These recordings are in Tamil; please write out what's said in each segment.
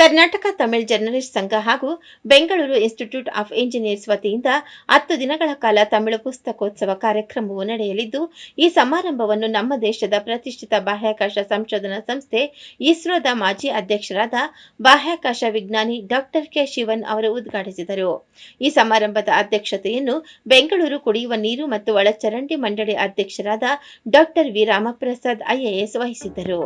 ಕರ್ನಾಟಕ ತಮಿಳ್ ಜರ್ನಲಿಸ್ಟ್ ಸಂಘ ಹಾಗೂ ಬೆಂಗಳೂರು ಇನ್ಸ್ಟಿಟ್ಯೂಟ್ ಆಫ್ ಇಂಜಿನಿಯರ್ಸ್ ವತಿಯಿಂದ ಹತ್ತು ದಿನಗಳ ಕಾಲ ತಮಿಳು ಪುಸ್ತಕೋತ್ಸವ ಕಾರ್ಯಕ್ರಮವು ನಡೆಯಲಿದ್ದು, ಈ ಸಮಾರಂಭವನ್ನು ನಮ್ಮ ದೇಶದ ಪ್ರತಿಷ್ಠಿತ ಬಾಹ್ಯಾಕಾಶ ಸಂಶೋಧನಾ ಸಂಸ್ಥೆ ಇಸ್ರೋದ ಮಾಜಿ ಅಧ್ಯಕ್ಷರಾದ ಬಾಹ್ಯಾಕಾಶ ವಿಜ್ಞಾನಿ ಡಾಕ್ಟರ್ ಕೆ ಶಿವನ್ ಅವರು ಉದ್ಘಾಟಿಸಿದರು. ಈ ಸಮಾರಂಭದ ಅಧ್ಯಕ್ಷತೆಯನ್ನು ಬೆಂಗಳೂರು ಕುಡಿಯುವ ನೀರು ಮತ್ತು ಒಳಚರಂಡಿ ಮಂಡಳಿ ಅಧ್ಯಕ್ಷರಾದ ಡಾಕ್ಟರ್ ವಿ ರಾಮಪ್ರಸಾದ್ ಐಎಎಸ್ ವಹಿಸಿದ್ದರು.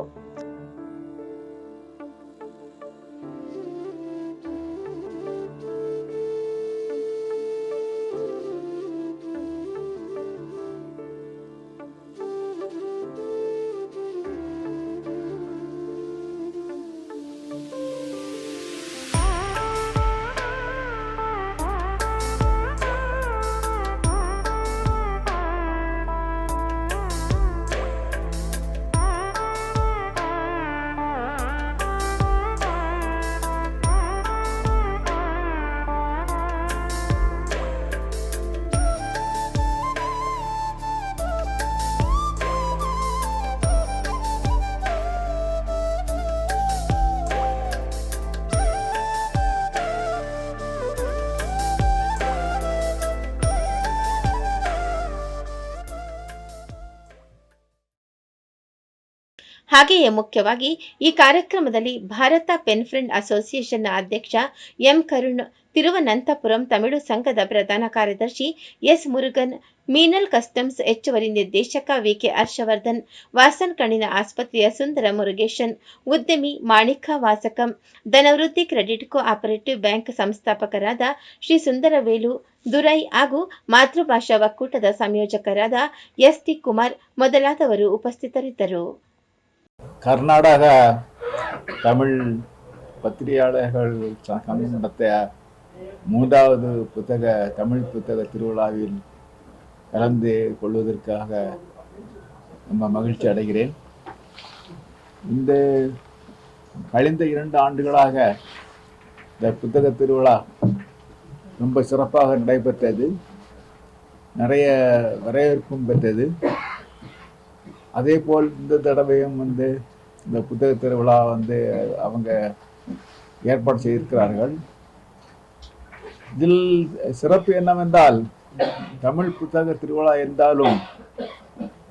ಹಾಗೆಯೇ ಮುಖ್ಯವಾಗಿ ಈ ಕಾರ್ಯಕ್ರಮದಲ್ಲಿ ಭಾರತ ಪೆನ್ ಫ್ರೆಂಡ್ ಅಸೋಸಿಯೇಷನ್ನ ಅಧ್ಯಕ್ಷ ಎಂ ಕರುಣ್, ತಿರುವನಂತಪುರಂ ತಮಿಳು ಸಂಘದ ಪ್ರಧಾನ ಕಾರ್ಯದರ್ಶಿ ಎಸ್ ಮುರುಗನ್, ಮೀನಲ್ ಕಸ್ಟಮ್ಸ್ ಹೆಚ್ಚುವರಿ ನಿರ್ದೇಶಕ ವಿಕೆ ಹರ್ಷವರ್ಧನ್, ವಾಸನ್ ಕಣ್ಣಿನ ಆಸ್ಪತ್ರೆಯ ಸುಂದರ ಮುರುಗೇಶನ್, ಉದ್ಯಮಿ Manikavasagam, Dhanavriddhi credit cooperative bank ಸಂಸ್ಥಾಪಕರಾದ ಶ್ರೀ ಸುಂದರವೇಲು ದುರೈ ಹಾಗೂ ಮಾತೃಭಾಷಾ ಒಕ್ಕೂಟದ ಸಂಯೋಜಕರಾದ ಎಸ್ ಟಿ ಕುಮಾರ್ ಮೊದಲಾದವರು ಉಪಸ್ಥಿತರಿದ್ದರು. கர்நாடக தமிழ் பத்திரிகையாளர்கள் சங்கம் நடத்திய மூன்றாவது புத்தக தமிழ் புத்தக திருவிழாவில் கலந்து கொள்வதற்காக ரொம்ப மகிழ்ச்சி அடைகிறேன். இந்த கழிந்த இரண்டு ஆண்டுகளாக இந்த புத்தக திருவிழா ரொம்ப சிறப்பாக நடைபெற்றது. நிறைய வரவேற்பும் பெற்றது. அதே போல் இந்த தடவையும் வந்து இந்த புத்தக திருவிழா வந்து அவங்க ஏற்பாடு செய்திருக்கிறார்கள். இதில் சிறப்பு என்னவென்றால் தமிழ் புத்தக திருவிழா இருந்தாலும்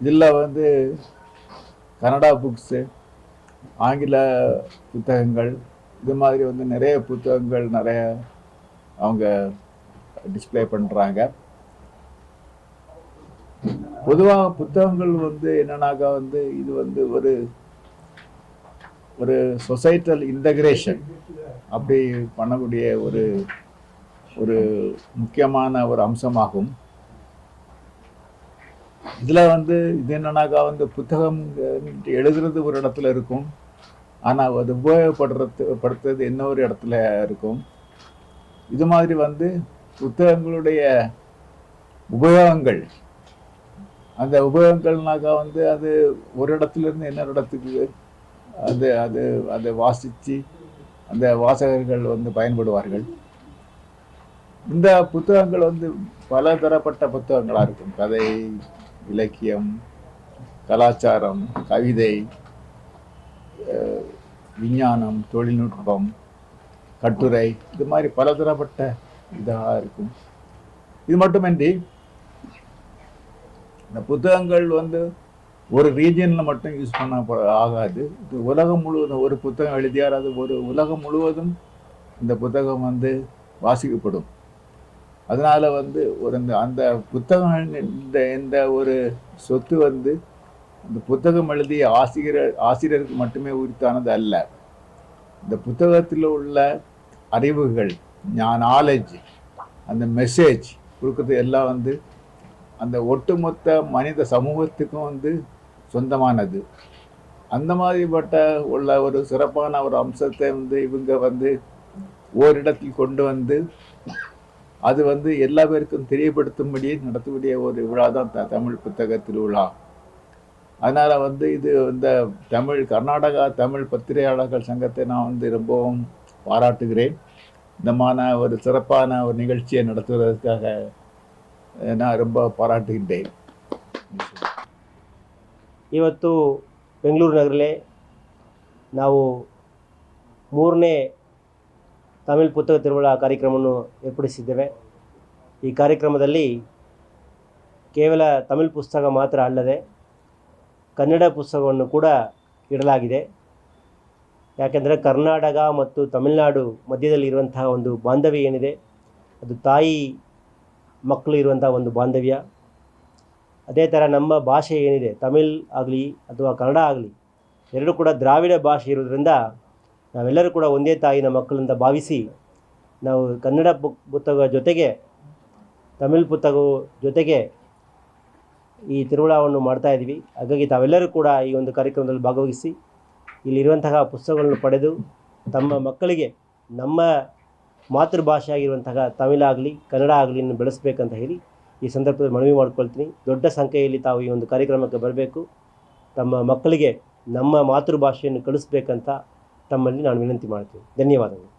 இதில் வந்து கன்னடா புக்ஸு ஆங்கில புத்தகங்கள் இது மாதிரி வந்து நிறைய புத்தகங்கள் நிறைய அவங்க டிஸ்பிளே பண்ணுறாங்க பொதுவாக புத்தகங்கள் வந்து என்னன்னாக்கா வந்து இது வந்து ஒரு ஒரு சொசைட்டல் இன்டகிரேஷன் அப்படி பண்ணக்கூடிய ஒரு ஒரு முக்கியமான ஒரு அம்சமாகும். இதில் வந்து இது என்னன்னாக்கா வந்து புத்தகம் எழுதுறது ஒரு இடத்துல இருக்கும். ஆனால் அது உபயோகப்படுறது படுத்துறது இன்னொரு இடத்துல இருக்கும். இது மாதிரி வந்து புத்தகங்களுடைய உபயோகங்கள். அந்த உபயோகங்கள்னாக்கா வந்து அது ஒரு இடத்துல இருந்து இன்னொரு இடத்துக்கு அது அது அதை வாசித்து அந்த வாசகர்கள் வந்து பயன்படுவார்கள். இந்த புத்தகங்கள் வந்து பல தரப்பட்ட புத்தகங்களாக இருக்கும். கதை இலக்கியம் கலாச்சாரம் கவிதை விஞ்ஞானம் தொழில்நுட்பம் கட்டுரை இது மாதிரி பலதரப்பட்ட இதாக இருக்கும். இது மட்டுமின்றி இந்த புத்தகங்கள் வந்து ஒரு ரீஜனில் மட்டும் யூஸ் பண்ண ஆகாது. இது உலகம் முழுவதும் ஒரு புத்தகம் எழுதியாராது ஒரு உலகம் முழுவதும் இந்த புத்தகம் வந்து வாசிக்கப்படும். அதனால் வந்து ஒரு இந்த அந்த புத்தகம் இந்த இந்த ஒரு சொத்து வந்து இந்த புத்தகம் எழுதிய ஆசிரியர் ஆசிரியருக்கு மட்டுமே உரித்தானது அல்ல. இந்த புத்தகத்தில் உள்ள அறிவுகள் நாலேஜ் அந்த மெசேஜ் கொடுக்கறது எல்லாம் வந்து அந்த ஒட்டுமொத்த மனித சமூகத்துக்கும் வந்து சொந்தமானது. அந்த மாதிரிப்பட்ட உள்ள ஒரு சிறப்பான ஒரு அம்சத்தை வந்து இவங்க வந்து ஓரிடத்தில் கொண்டு வந்து அது வந்து எல்லா பேருக்கும் தெரியப்படுத்தும்படியே நடத்தக்கூடிய ஒரு விழா தான் த- தமிழ் புத்தக திருவிழா. அதனால் வந்து இது இந்த தமிழ் கர்நாடகா தமிழ் பத்திரிகையாளர்கள் சங்கத்தை நான் வந்து ரொம்பவும் பாராட்டுகிறேன். இந்தமான ஒரு சிறப்பான ஒரு நிகழ்ச்சியை நடத்துவதற்காக நான் ரொம்ப பாராட்டுகின்றேன். ಇವತ್ತು ಬೆಂಗಳೂರು ನಗರಲ್ಲೇ ನಾವು ಮೂರನೇ ತಮಿಳ್ ಪುಸ್ತಕ ತಿರುವಳ ಕಾರ್ಯಕ್ರಮವನ್ನು ಏರ್ಪಡಿಸಿದ್ದೇವೆ. ಈ ಕಾರ್ಯಕ್ರಮದಲ್ಲಿ ಕೇವಲ ತಮಿಳ್ ಪುಸ್ತಕ ಮಾತ್ರ ಅಲ್ಲದೆ ಕನ್ನಡ ಪುಸ್ತಕವನ್ನು ಕೂಡ ಇಡಲಾಗಿದೆ. ಯಾಕೆಂದರೆ ಕರ್ನಾಟಕ ಮತ್ತು ತಮಿಳ್ನಾಡು ಮಧ್ಯದಲ್ಲಿ ಇರುವಂತಹ ಒಂದು ಬಾಂಧವ್ಯ ಏನಿದೆ, ಅದು ತಾಯಿ ಮಕ್ಕಳು ಇರುವಂಥ ಒಂದು ಬಾಂಧವ್ಯ. ಅದೇ ಥರ ನಮ್ಮ ಭಾಷೆ ಏನಿದೆ, ತಮಿಳ್ ಆಗಲಿ ಅಥವಾ ಕನ್ನಡ ಆಗಲಿ, ಎರಡೂ ಕೂಡ ದ್ರಾವಿಡ ಭಾಷೆ ಇರೋದ್ರಿಂದ ನಾವೆಲ್ಲರೂ ಕೂಡ ಒಂದೇ ತಾಯಿನ ಮಕ್ಕಳಿಂದ ಭಾವಿಸಿ ನಾವು ಕನ್ನಡ ಪುಕ್ ಪುಸ್ತಕ ಜೊತೆಗೆ, ತಮಿಳ್ ಪುಸ್ತಕ ಜೊತೆಗೆ ಈ ತಿರುವಳವನ್ನು ಮಾಡ್ತಾ ಇದ್ದೀವಿ. ಹಾಗಾಗಿ ತಾವೆಲ್ಲರೂ ಕೂಡ ಈ ಒಂದು ಕಾರ್ಯಕ್ರಮದಲ್ಲಿ ಭಾಗವಹಿಸಿ, ಇಲ್ಲಿರುವಂತಹ ಪುಸ್ತಕಗಳನ್ನು ಪಡೆದು ತಮ್ಮ ಮಕ್ಕಳಿಗೆ ನಮ್ಮ ಮಾತೃಭಾಷೆ ಆಗಿರುವಂತಹ ತಮಿಳಾಗಲಿ ಕನ್ನಡ ಆಗಲಿ ಬೆಳೆಸಬೇಕಂತ ಹೇಳಿ ಈ ಸಂದರ್ಭದಲ್ಲಿ ಮನವಿ ಮಾಡ್ಕೊಳ್ತೀನಿ. ದೊಡ್ಡ ಸಂಖ್ಯೆಯಲ್ಲಿ ತಾವು ಈ ಒಂದು ಕಾರ್ಯಕ್ರಮಕ್ಕೆ ಬರಬೇಕು. ತಮ್ಮ ಮಕ್ಕಳಿಗೆ ನಮ್ಮ ಮಾತೃಭಾಷೆಯನ್ನು ಕಲಿಸ್ಬೇಕಂತ ತಮ್ಮಲ್ಲಿ ನಾನು ವಿನಂತಿ ಮಾಡ್ತೀನಿ. ಧನ್ಯವಾದಗಳು.